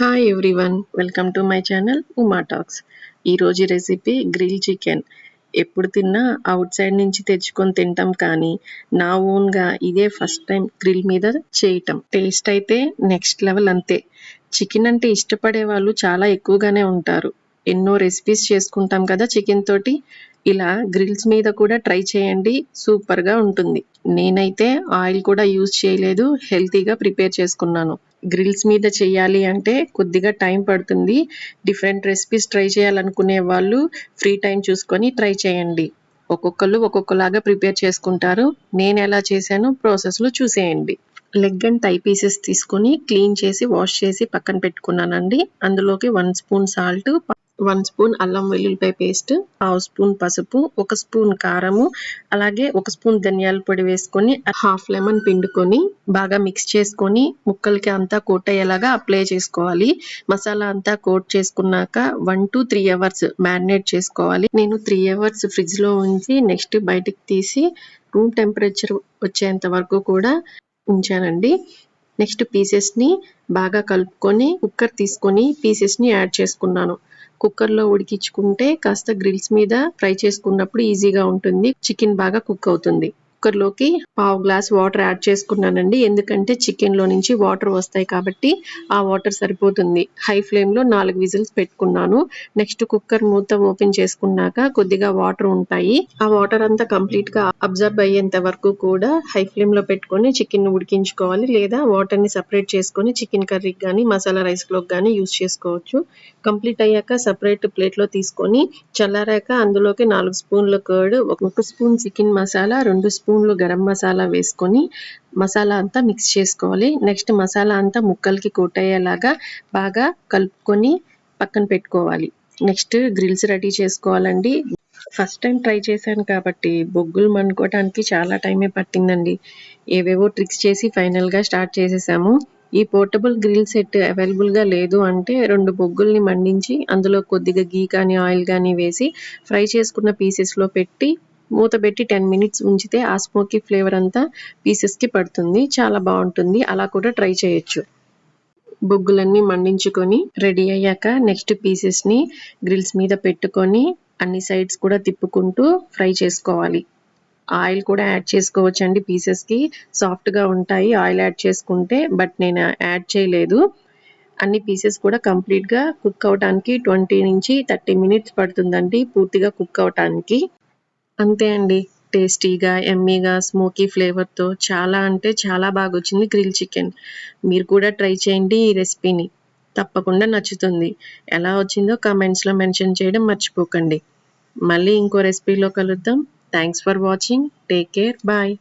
Hi everyone welcome to my channel Uma talks ఈరోజు recipe grill chicken ఎప్పుడు తిన్నా out side నుంచి తెచ్చుకొని తింటాం కానీ నా ఓన్గా ఇదే ఫస్ట్ టైం గ్రిల్ మీద చేయటం. టేస్ట్ అయితే నెక్స్ట్ లెవెల్ అంతే. చికెన్ అంటే ఇష్టపడే వాళ్ళు చాలా ఎక్కువగానే ఉంటారు. ఎన్నో రెసిపీస్ చేసుకుంటాం కదా చికెన్ తోటి. ఇలా గ్రిల్స్ మీద కూడా ట్రై చేయండి. సూపర్గా ఉంటుంది. నేనైతే ఆయిల్ కూడా యూజ్ చేయలేదు. హెల్తీగా ప్రిపేర్ చేసుకున్నాను. గ్రిల్స్ మీద చేయాలి అంటే కొద్దిగా టైం పడుతుంది. డిఫరెంట్ రెసిపీస్ ట్రై చేయాలనుకునే వాళ్ళు ఫ్రీ టైం చూసుకొని ట్రై చేయండి. ఒక్కొక్కరు ఒక్కొక్కలాగా ప్రిపేర్ చేసుకుంటారు. నేను ఎలా చేశానో? ప్రాసెస్లో చూసేయండి. లెగ్ అండ్ థై పీసెస్ తీసుకొని క్లీన్ చేసి వాష్ చేసి పక్కన పెట్టుకున్నానండి. అందులోకి one spoon salt one spoon అల్లం వెల్లుల్లిపాయ పేస్ట్ పావు స్పూన్ పసుపు ఒక స్పూన్ కారము అలాగే ఒక స్పూన్ ధనియాల పొడి వేసుకొని హాఫ్ లెమన్ పిండుకొని బాగా మిక్స్ చేసుకొని ముక్కలకి అంతా కోట్ అయ్యేలాగా అప్లై చేసుకోవాలి. మసాలా అంతా కోట్ చేసుకున్నాక one two three hours marinate చేసుకోవాలి. నేను త్రీ అవర్స్ ఫ్రిడ్జ్లో ఉంచి నెక్స్ట్ బయటికి తీసి రూమ్ టెంపరేచర్ వచ్చేంత వరకు కూడా ఉంచానండి. నెక్స్ట్ పీసెస్ని బాగా కలుపుకొని కుక్కర్ తీసుకొని పీసెస్ని యాడ్ చేసుకున్నాను. కుక్కర్లో ఉడికించుకుంటే కాస్త గ్రిల్స్ మీద ఫ్రై చేసుకున్నప్పుడు ఈజీగా ఉంటుంది. చికెన్ బాగా కుక్ అవుతుంది. కుక్కర్లోకి పావు గ్లాస్ వాటర్ యాడ్ చేసుకున్నానండి. ఎందుకంటే చికెన్లో నుంచి వాటర్ వస్తాయి కాబట్టి ఆ వాటర్ సరిపోతుంది. హై ఫ్లేమ్లో నాలుగు విజిల్స్ పెట్టుకున్నాను. నెక్స్ట్ కుక్కర్ మూత ఓపెన్ చేసుకున్నాక కొద్దిగా వాటర్ ఉంటాయి. ఆ వాటర్ అంతా కంప్లీట్గా అబ్జర్వ్ అయ్యేంత వరకు కూడా హై ఫ్లేమ్లో పెట్టుకొని చికెన్ ఉడికించుకోవాలి. లేదా వాటర్ని సపరేట్ చేసుకొని చికెన్ కర్రీకి కానీ మసాలా రైస్లోకి కానీ యూస్ చేసుకోవచ్చు. కంప్లీట్ అయ్యాక సపరేట్ ప్లేట్లో తీసుకొని చల్లారాక అందులోకి నాలుగు స్పూన్ల కర్డ్ ఒక స్పూన్ చికెన్ మసాలా రెండు స్పూన్ స్పూన్లు గరం మసాలా వేసుకొని మసాలా అంతా మిక్స్ చేసుకోవాలి. నెక్స్ట్ మసాలా అంతా ముక్కలకి కూటయ్యేలాగా బాగా కలుపుకొని పక్కన పెట్టుకోవాలి. నెక్స్ట్ గ్రిల్స్ రెడీ చేసుకోవాలండి. ఫస్ట్ టైం ట్రై చేశాను కాబట్టి బొగ్గులు మనుకోవడానికి చాలా టైమే పట్టిందండి. ఏవేవో ట్రిక్స్ చేసి ఫైనల్గా స్టార్ట్ చేసేసాము. ఈ పోర్టబుల్ గ్రిల్ సెట్ అవైలబుల్గా లేదు అంటే రెండు బొగ్గుల్ని మండించి అందులో కొద్దిగా గీ కానీ ఆయిల్ కానీ వేసి ఫ్రై చేసుకున్న పీసెస్లో పెట్టి మూత పెట్టి టెన్ మినిట్స్ ఉంచితే ఆ స్మోకీ ఫ్లేవర్ అంతా పీసెస్కి పడుతుంది. చాలా బాగుంటుంది. అలా కూడా ట్రై చేయొచ్చు. బొగ్గులన్నీ మండించుకొని రెడీ అయ్యాక నెక్స్ట్ పీసెస్ని గ్రిల్స్ మీద పెట్టుకొని అన్ని సైడ్స్ కూడా తిప్పుకుంటూ ఫ్రై చేసుకోవాలి. ఆయిల్ కూడా యాడ్ చేసుకోవచ్చు అండి పీసెస్కి సాఫ్ట్గా ఉంటాయి. ఆయిల్ యాడ్ చేసుకుంటే బట్ నేను యాడ్ చేయలేదు. అన్ని పీసెస్ కూడా కంప్లీట్గా కుక్ అవటానికి ట్వంటీ నుంచి థర్టీ మినిట్స్ పడుతుందండి. పూర్తిగా కుక్ అవటానికి. అంతే అండి. టేస్టీగా ఎమ్మీగా స్మోకీ ఫ్లేవర్తో చాలా అంటే చాలా బాగా వచ్చింది గ్రిల్ చికెన్. మీరు కూడా ట్రై చేయండి ఈ రెసిపీని. తప్పకుండా నచ్చుతుంది. ఎలా వచ్చిందో కామెంట్స్లో మెన్షన్ చేయడం మర్చిపోకండి. మళ్ళీ ఇంకో రెసిపీలో కలుద్దాం. Thanks for watching. Take care. Bye.